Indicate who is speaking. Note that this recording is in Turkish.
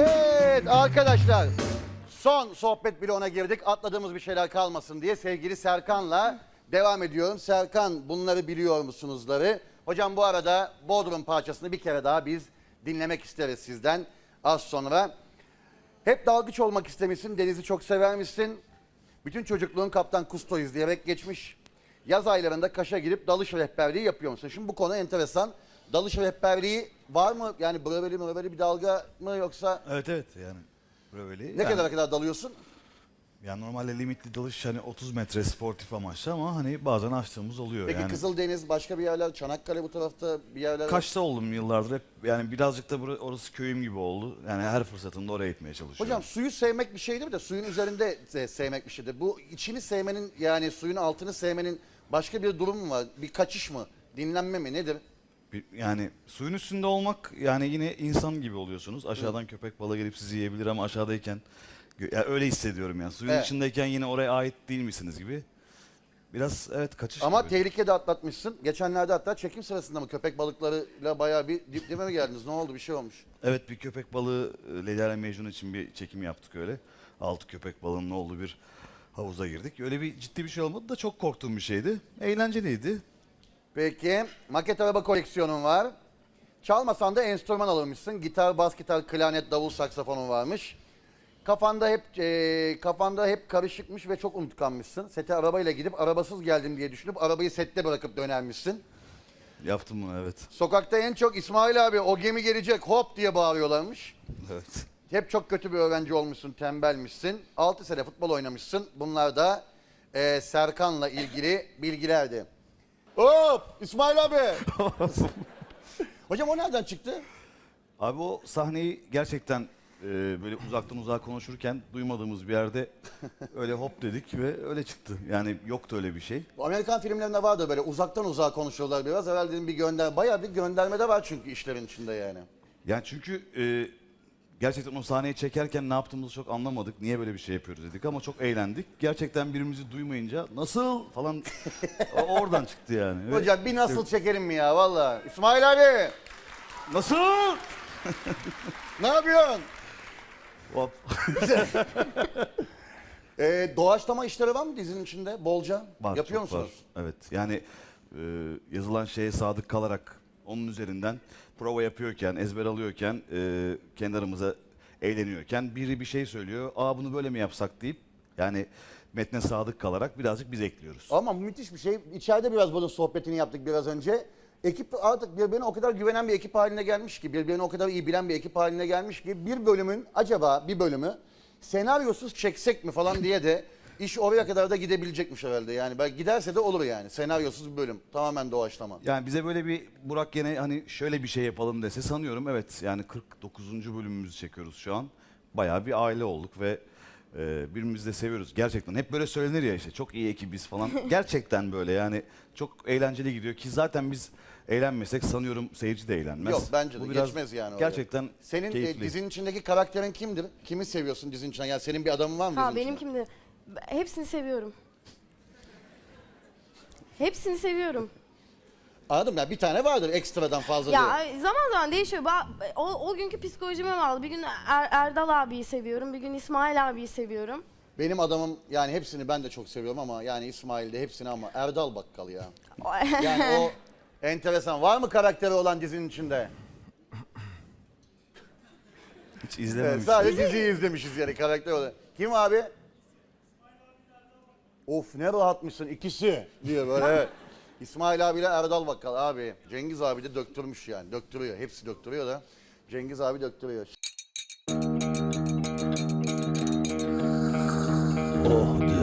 Speaker 1: Evet arkadaşlar son sohbet bloğuna girdik. Atladığımız bir şeyler kalmasın diye sevgili Serkan'la devam ediyorum. Serkan bunları biliyor musunuzları? Hocam bu arada Bodrum parçasını bir kere daha biz dinlemek isteriz sizden az sonra. Hep dalgıç olmak istemişsin, denizi çok sever misin? Bütün çocukluğun Kaptan Kusto izleyerek geçmiş. Yaz aylarında Kaş'a gidip dalış rehberliği yapıyor musun? Şimdi bu konu enteresan. Dalış rehberliği var mı? Yani breveli breveli bir dalga mı yoksa
Speaker 2: Evet evet yani böyle.
Speaker 1: ne
Speaker 2: yani,
Speaker 1: kadara kadar dalıyorsun?
Speaker 2: Yani normalde limitli dalış hani 30 metre sportif amaçlı ama hani bazen açtığımız oluyor
Speaker 1: Peki
Speaker 2: yani.
Speaker 1: Kızıldeniz başka bir yerler, Çanakkale bu tarafta bir yerler.
Speaker 2: Kaçta oldum yıllardır hep yani birazcık da bura- orası köyüm gibi oldu. Yani her fırsatında oraya gitmeye çalışıyorum.
Speaker 1: Hocam suyu sevmek bir şeydir de suyun üzerinde de sevmek bir şeydir. Bu içini sevmenin yani suyun altını sevmenin başka bir durum mu var? Bir kaçış mı? Dinlenme mi? Nedir?
Speaker 2: Bir- yani suyun üstünde olmak yani yine insan gibi oluyorsunuz. Aşağıdan köpek balığı gelip sizi yiyebilir ama aşağıdayken gö- yani öyle hissediyorum yani. Suyun
Speaker 1: Evet.
Speaker 2: içindeyken yine oraya ait değil misiniz gibi. Biraz evet kaçış
Speaker 1: Ama
Speaker 2: gibi.
Speaker 1: tehlike de atlatmışsın. Geçenlerde hatta çekim sırasında mı köpek balıklarıyla bayağı bir dip dibe mi geldiniz? Ne oldu? Bir şey olmuş.
Speaker 2: Evet bir köpek balığı e, Leyla ile Mecnun için bir çekim yaptık öyle. Altı köpek balığının olduğu bir havuza girdik. Öyle bir ciddi bir şey olmadı da çok korktuğum bir şeydi. Eğlenceliydi.
Speaker 1: Peki maket araba koleksiyonun var. Çalmasan da enstrüman alırmışsın. Gitar, bas gitar, klarnet, davul, saksafonun varmış. Kafanda hep eee, kafanda hep karışıkmış ve çok unutkanmışsın. Sete arabayla gidip arabasız geldim diye düşünüp arabayı sette bırakıp dönermişsin.
Speaker 2: Yaptım bunu evet.
Speaker 1: Sokakta en çok İsmail abi o gemi gelecek hop diye bağırıyorlarmış.
Speaker 2: Evet.
Speaker 1: Hep çok kötü bir öğrenci olmuşsun, tembelmişsin. 6 sene futbol oynamışsın. Bunlar da eee, Serkan'la ilgili bilgilerdi. Hop! İsmail abi! Hocam o nereden çıktı?
Speaker 2: Abi o sahneyi gerçekten e, böyle uzaktan uzağa konuşurken duymadığımız bir yerde öyle hop dedik ve öyle çıktı. Yani yoktu öyle bir şey.
Speaker 1: Bu Amerikan filmlerinde vardı böyle uzaktan uzağa konuşuyorlar biraz. Herhalde dedim bir gönder, bayağı bir gönderme de var çünkü işlerin içinde yani.
Speaker 2: Yani çünkü e, gerçekten o sahneyi çekerken ne yaptığımızı çok anlamadık. Niye böyle bir şey yapıyoruz dedik ama çok eğlendik. Gerçekten birbirimizi duymayınca nasıl falan o- oradan çıktı yani. Ve-
Speaker 1: Hocam bir nasıl çekelim mi ya valla? İsmail abi
Speaker 2: Nasıl?
Speaker 1: ne yapıyorsun?
Speaker 2: Hop.
Speaker 1: Ee, doğaçlama işleri var mı dizinin içinde bolca?
Speaker 2: Var,
Speaker 1: Yapıyor
Speaker 2: çok
Speaker 1: musunuz?
Speaker 2: Var. Evet. Yani e, yazılan şeye sadık kalarak onun üzerinden prova yapıyorken, ezber alıyorken, e, kendi eğleniyorken biri bir şey söylüyor. Aa bunu böyle mi yapsak deyip yani metne sadık kalarak birazcık biz ekliyoruz.
Speaker 1: Ama müthiş bir şey. İçeride biraz bunun sohbetini yaptık biraz önce. Ekip artık birbirine o kadar güvenen bir ekip haline gelmiş ki, birbirini o kadar iyi bilen bir ekip haline gelmiş ki bir bölümün acaba bir bölümü senaryosuz çeksek mi falan diye de iş oraya kadar da gidebilecekmiş herhalde. Yani belki giderse de olur yani. Senaryosuz bir bölüm. Tamamen doğaçlama.
Speaker 2: Yani bize böyle bir Burak gene hani şöyle bir şey yapalım dese sanıyorum evet yani 49. bölümümüzü çekiyoruz şu an. Bayağı bir aile olduk ve e, birbirimizi de seviyoruz gerçekten. Hep böyle söylenir ya işte çok iyi ekibiz falan. gerçekten böyle yani çok eğlenceli gidiyor ki zaten biz eğlenmesek sanıyorum seyirci de eğlenmez.
Speaker 1: Yok bence de
Speaker 2: Bu biraz
Speaker 1: geçmez yani. oraya.
Speaker 2: Gerçekten
Speaker 1: Senin e,
Speaker 2: keyifli.
Speaker 1: dizinin içindeki karakterin kimdir? Kimi seviyorsun dizinin içinde? Yani senin bir adamın var mı
Speaker 3: Ha
Speaker 1: dizinin
Speaker 3: benim
Speaker 1: içinde?
Speaker 3: kimdi? Hepsini seviyorum. Hepsini seviyorum.
Speaker 1: Anladım ya bir tane vardır ekstradan fazla
Speaker 3: Ya
Speaker 1: diyor.
Speaker 3: zaman zaman değişiyor. Ba- O, o günkü psikolojime bağlı. Bir gün Er- Erdal abiyi seviyorum, bir gün İsmail abiyi seviyorum.
Speaker 1: Benim adamım yani hepsini ben de çok seviyorum ama yani İsmail'de hepsini ama Erdal Bakkal ya. Yani o enteresan. Var mı karakteri olan dizinin içinde?
Speaker 2: Hiç
Speaker 1: Evet,
Speaker 2: izlememiştim.
Speaker 1: sadece diziyi izlemişiz yani karakter olarak. Kim abi? Of ne rahatmışsın ikisi diyor böyle. evet. İsmail abiyle Erdal Bakkal abi. Cengiz abi de döktürmüş yani. Döktürüyor. Hepsi döktürüyor da. Cengiz abi döktürüyor.
Speaker 2: Oh.